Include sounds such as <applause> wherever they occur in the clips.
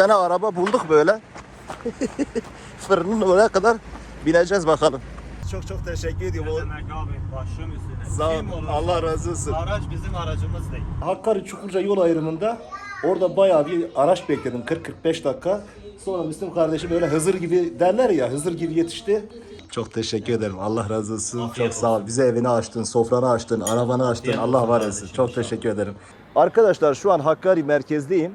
tane araba bulduk böyle. <laughs> Fırının oraya kadar bineceğiz bakalım. Çok çok teşekkür ediyorum. Ne demek abi başım üstüne. Sağ ol. Kim olursa Allah razı olsun. Araç bizim aracımız değil. Hakkari Çukurca yol ayrımında orada bayağı bir araç bekledim 40-45 dakika. Sonra Müslüm kardeşim böyle Hızır gibi derler ya Hızır gibi yetişti. Çok teşekkür ederim. Allah razı olsun. Çok sağ ol. Bize evini açtın, sofranı açtın, arabanı açtın. Allah var etsin. Çok teşekkür ederim. Arkadaşlar şu an Hakkari merkezdeyim.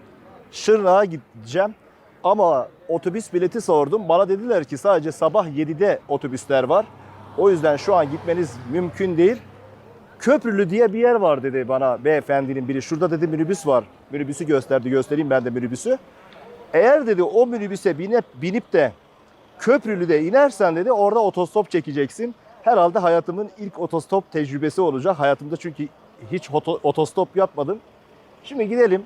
Şırnak'a gideceğim. Ama otobüs bileti sordum. Bana dediler ki sadece sabah 7'de otobüsler var. O yüzden şu an gitmeniz mümkün değil. Köprülü diye bir yer var dedi bana beyefendinin biri. Şurada dedi minibüs var. Minibüsü gösterdi. Göstereyim ben de minibüsü. Eğer dedi o minibüse binip, binip de Köprülü'de inersen dedi orada otostop çekeceksin. Herhalde hayatımın ilk otostop tecrübesi olacak. Hayatımda çünkü hiç oto- otostop yapmadım. Şimdi gidelim.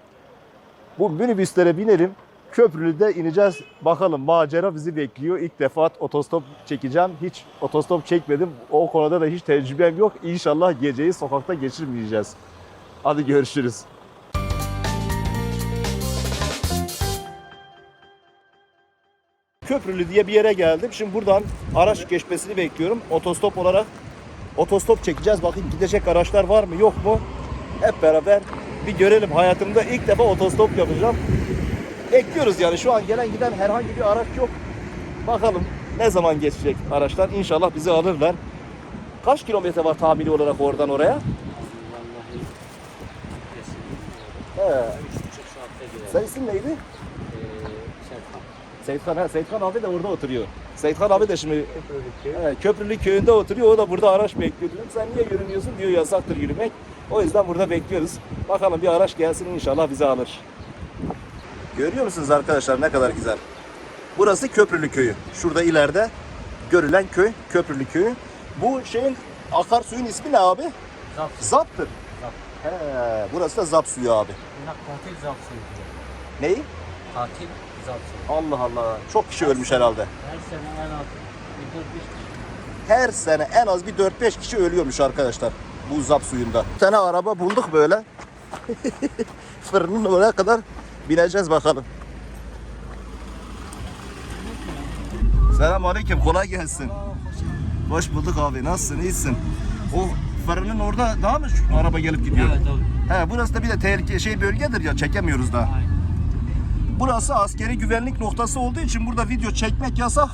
Bu minibüslere binelim. Köprülü'de ineceğiz. Bakalım macera bizi bekliyor. İlk defa otostop çekeceğim. Hiç otostop çekmedim. O konuda da hiç tecrübem yok. İnşallah geceyi sokakta geçirmeyeceğiz. Hadi görüşürüz. Köprülü diye bir yere geldim. Şimdi buradan araç geçmesini bekliyorum. Otostop olarak otostop çekeceğiz. Bakın gidecek araçlar var mı yok mu? Hep beraber bir görelim. Hayatımda ilk defa otostop yapacağım. Bekliyoruz yani şu an gelen giden herhangi bir araç yok. Bakalım ne zaman geçecek araçlar. İnşallah bizi alırlar. Kaç kilometre var tahmini olarak oradan oraya? He. Sen isim neydi? Seyitkan, ha, Seyitkan abi de orada oturuyor. Seyitkan abi de şimdi he, Köprülü köyünde oturuyor. O da burada araç bekliyor. Sen niye yürümüyorsun diyor yasaktır yürümek. O yüzden burada bekliyoruz. Bakalım bir araç gelsin inşallah bizi alır. Görüyor musunuz arkadaşlar ne kadar güzel. Burası Köprülü köyü. Şurada ileride görülen köy Köprülü köyü. Bu şeyin akarsuyun ismi ne abi? Zap. Zaptır. Zap. He, burası da zap suyu abi. Bunlar katil zap suyu. Neyi? Katil zap suyu. Allah Allah. Çok kişi ölmüş herhalde. Her sene en az bir dört beş kişi. Her sene en az bir 4-5 kişi ölüyormuş arkadaşlar bu zap suyunda. Bir tane araba bulduk böyle. <laughs> Fırının oraya kadar bineceğiz bakalım. Selam aleyküm kolay gelsin. Hoş bulduk abi nasılsın iyisin? O fırının orada daha mı şu araba gelip gidiyor? Evet abi. He burası da bir de tehlike şey bölgedir ya çekemiyoruz da. Aynen. Burası askeri güvenlik noktası olduğu için burada video çekmek yasak.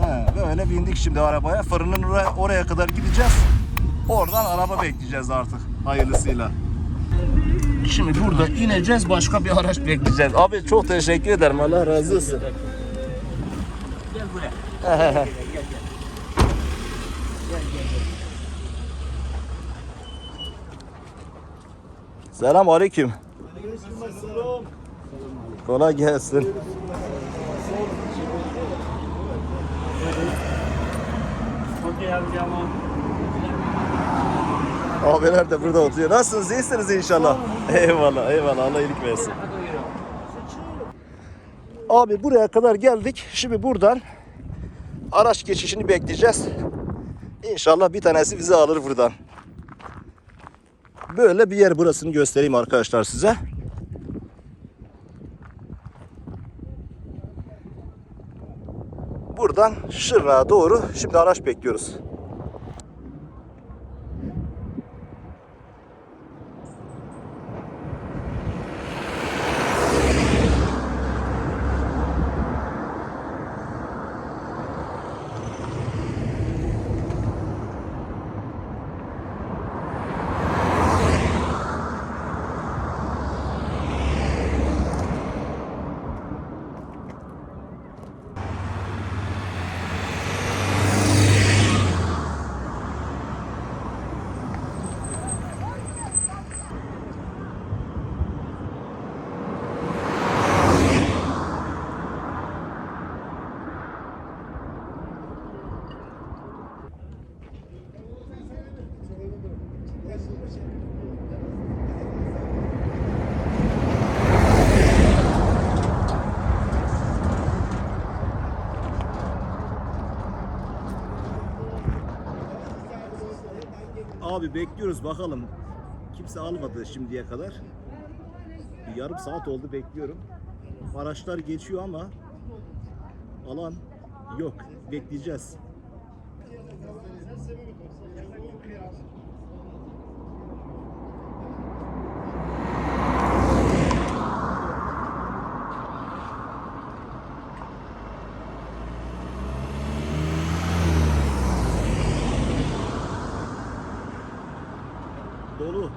He, böyle bindik şimdi arabaya. Fırının oraya, oraya kadar gideceğiz. Oradan araba bekleyeceğiz artık hayırlısıyla. Şimdi burada ineceğiz başka bir araç bekleyeceğiz. Abi çok teşekkür ederim Allah razı olsun. Gel buraya. Gel gel gel. Selam aleyküm. Kolay gelsin. Okey abi tamam. Abiler de burada oturuyor. Nasılsınız? İyisiniz inşallah. Eyvallah, eyvallah. Allah iyilik versin. Abi buraya kadar geldik. Şimdi buradan araç geçişini bekleyeceğiz. İnşallah bir tanesi bizi alır buradan. Böyle bir yer burasını göstereyim arkadaşlar size. Buradan Şırnak'a doğru şimdi araç bekliyoruz. Abi bekliyoruz bakalım. Kimse almadı şimdiye kadar. Bir yarım saat oldu bekliyorum. Araçlar geçiyor ama alan yok. Bekleyeceğiz. Dolu.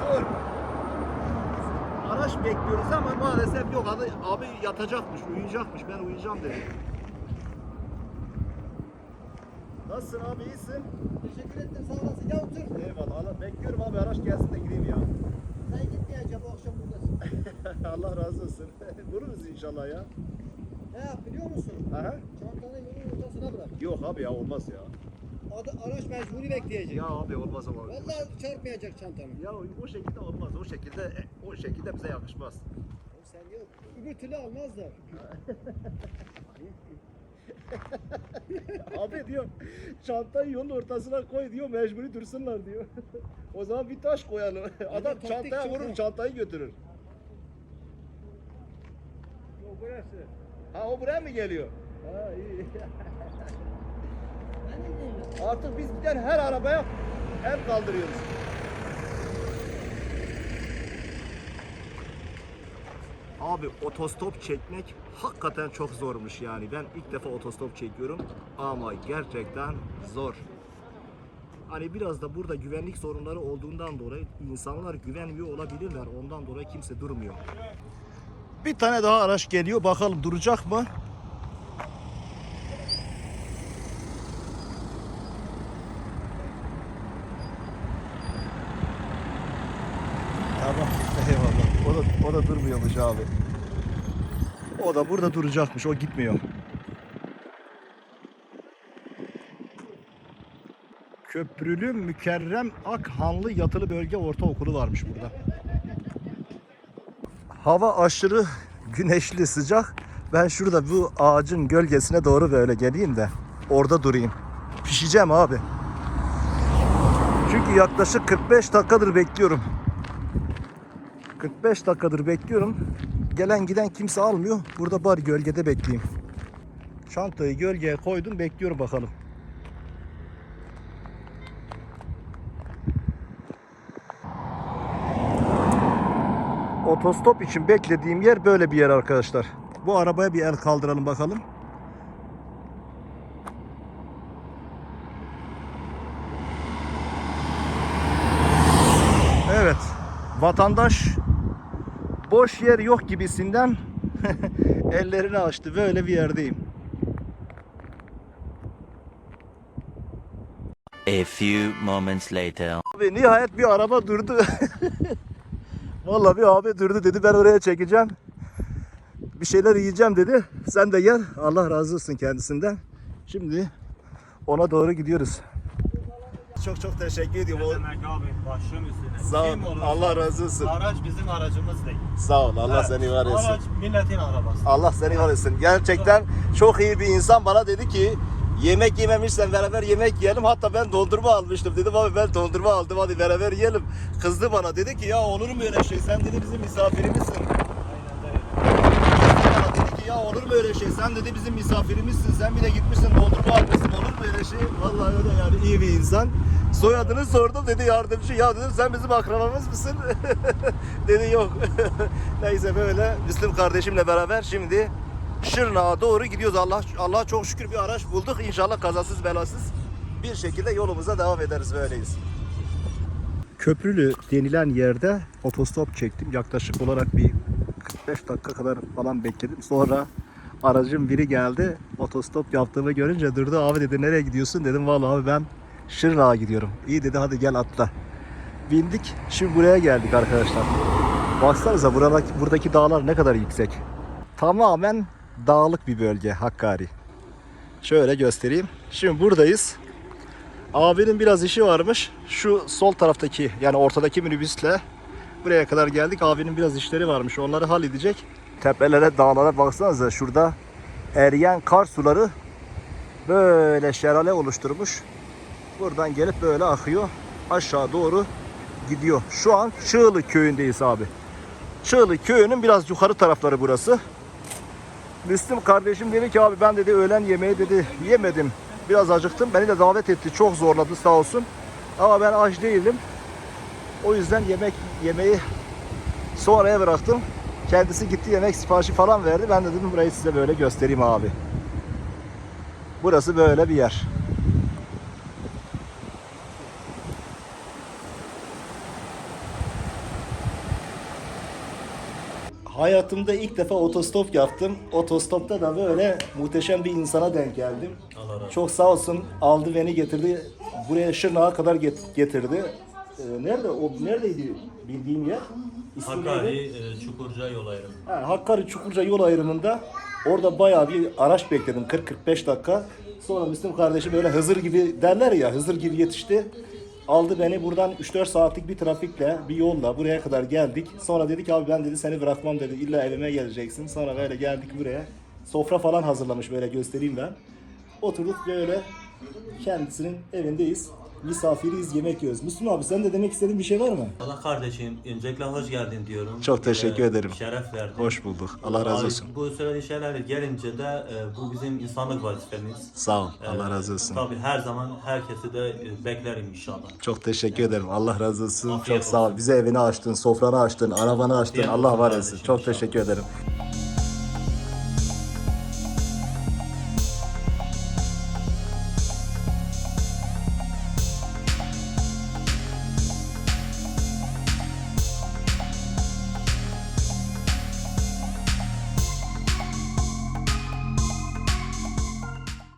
Full. Araç bekliyoruz ama maalesef yok. Abi, abi yatacakmış, uyuyacakmış. Ben uyuyacağım dedi. Nasılsın abi iyisin? Teşekkür ettim sağ olasın. Ya otur. Eyvallah. Allah, bekliyorum abi araç gelsin de gideyim ya. Sen gitmeyeceğim bu akşam buradasın. <laughs> Allah razı olsun. <laughs> Vururuz inşallah ya. Ne yap biliyor musun? Aha. Çantanı yolun ortasına bırak. Yok abi ya olmaz ya. Adı, araç mecburi bekleyecek. Ya abi olmaz ama. Vallahi çarpmayacak çantanı. Ya o şekilde olmaz. O şekilde o şekilde bize yakışmaz. Öbür türlü almazlar. <laughs> Abi diyor çantayı yolun ortasına koy diyor mecburi dursunlar diyor. o zaman bir taş koyalım. Adam taktik çantaya çok vurur çantayı götürür. O burası. Ha o buraya mı geliyor? Ha iyi. <laughs> Artık biz giden her arabaya el kaldırıyoruz. Abi otostop çekmek hakikaten çok zormuş yani. Ben ilk defa otostop çekiyorum ama gerçekten zor. Hani biraz da burada güvenlik sorunları olduğundan dolayı insanlar güvenmiyor olabilirler. Ondan dolayı kimse durmuyor. Bir tane daha araç geliyor. Bakalım duracak mı? Eyvallah. O da, o da durmuyormuş abi. O da burada duracakmış. O gitmiyor. Köprülü Mükerrem Akhanlı Yatılı Bölge Ortaokulu varmış burada. Hava aşırı güneşli sıcak. Ben şurada bu ağacın gölgesine doğru böyle geleyim de orada durayım. Pişeceğim abi. Çünkü yaklaşık 45 dakikadır bekliyorum. 45 dakikadır bekliyorum. Gelen giden kimse almıyor. Burada bari gölgede bekleyeyim. Çantayı gölgeye koydum bekliyorum bakalım. Otostop için beklediğim yer böyle bir yer arkadaşlar. Bu arabaya bir el kaldıralım bakalım. Evet. Vatandaş boş yer yok gibisinden <laughs> ellerini açtı. Böyle bir yerdeyim. A few moments later. Abi nihayet bir araba durdu. <laughs> Vallahi bir abi durdu dedi ben oraya çekeceğim. Bir şeyler yiyeceğim dedi. Sen de gel. Allah razı olsun kendisinden. Şimdi ona doğru gidiyoruz. Çok çok teşekkür ediyorum. O- Demek abi başım üstüne. Sağ ol. Kim olursa Allah razı olsun. Araç bizim aracımız değil. Sağ ol. Allah Evet, seni var etsin. Araç milletin arabası. Allah seni var etsin. Gerçekten çok iyi bir insan bana dedi ki yemek yememişsen beraber yemek yiyelim. Hatta ben dondurma almıştım. Dedim abi ben dondurma aldım hadi beraber yiyelim. Kızdı bana dedi ki ya olur mu öyle şey sen dedi bizim misafirimizsin. Olur mu öyle şey sen dedi bizim misafirimizsin. Sen bir de gitmişsin dondurma almışsın olur mu öyle şey. Vallahi öyle yani iyi bir insan. Soyadını sordum dedi yardımcı. Ya dedim sen bizim akrabamız mısın? <laughs> dedi yok. <laughs> Neyse böyle Müslüm kardeşimle beraber şimdi Şırnak'a doğru gidiyoruz. Allah Allah çok şükür bir araç bulduk. İnşallah kazasız belasız bir şekilde yolumuza devam ederiz böyleyiz. Köprülü denilen yerde otostop çektim. Yaklaşık olarak bir 45 dakika kadar falan bekledim. Sonra aracın biri geldi. Otostop yaptığımı görünce durdu. Abi dedi nereye gidiyorsun? Dedim vallahi abi ben Şırnak'a gidiyorum. İyi dedi hadi gel atla. Bindik. Şimdi buraya geldik arkadaşlar. Baksanıza buradaki, buradaki dağlar ne kadar yüksek. Tamamen dağlık bir bölge Hakkari. Şöyle göstereyim. Şimdi buradayız. Abinin biraz işi varmış. Şu sol taraftaki yani ortadaki minibüsle buraya kadar geldik. Abinin biraz işleri varmış. Onları halledecek. Tepelere, dağlara baksanıza şurada eriyen kar suları Böyle şelale oluşturmuş. Buradan gelip böyle akıyor. Aşağı doğru gidiyor. Şu an Çığlı köyündeyiz abi. Çığlı köyünün biraz yukarı tarafları burası. Müslüm kardeşim dedi ki abi ben dedi öğlen yemeği dedi yemedim. Biraz acıktım. Beni de davet etti. Çok zorladı sağ olsun. Ama ben aç değilim. O yüzden yemek yemeği sonraya bıraktım. Kendisi gitti yemek siparişi falan verdi. Ben de dedim burayı size böyle göstereyim abi. Burası böyle bir yer. Hayatımda ilk defa otostop yaptım. Otostopta da böyle muhteşem bir insana denk geldim. Çok sağ olsun aldı beni getirdi. Buraya Şırnak'a kadar get- getirdi. Ee, nerede o neredeydi bildiğim yer? İsmi neydi? Hakkari, e, Çukurca yol ayrımı. Ha, Hakkari Çukurca yol ayrımında orada bayağı bir araç bekledim 40-45 dakika. Sonra Müslüm kardeşim böyle Hızır gibi derler ya Hızır gibi yetişti. Aldı beni buradan 3-4 saatlik bir trafikle bir yolla buraya kadar geldik. Sonra dedik abi ben dedi seni bırakmam dedi illa evime geleceksin. Sonra böyle geldik buraya. Sofra falan hazırlamış böyle göstereyim ben. Oturduk böyle kendisinin evindeyiz. Misafiriyiz yemek yiyoruz. Müslüm abi sen de demek istediğin bir şey var mı? Allah kardeşim, öncelikle hoş geldin diyorum. Çok teşekkür Ee, ederim. Şeref verdin. Hoş bulduk. Allah razı Abi, olsun. Bu söylediğin şeyler gelince de e, bu bizim insanlık vazifemiz. Sağ ol. Ee, Allah razı olsun. Tabii her zaman herkesi de e, beklerim inşallah. Çok teşekkür ederim. Allah razı olsun. Afiyet Çok sağ ol. olsun. Bize evini açtın, sofranı açtın, arabanı açtın. Afiyet Allah olsun var kardeşim, etsin. Çok inşallah. teşekkür ederim.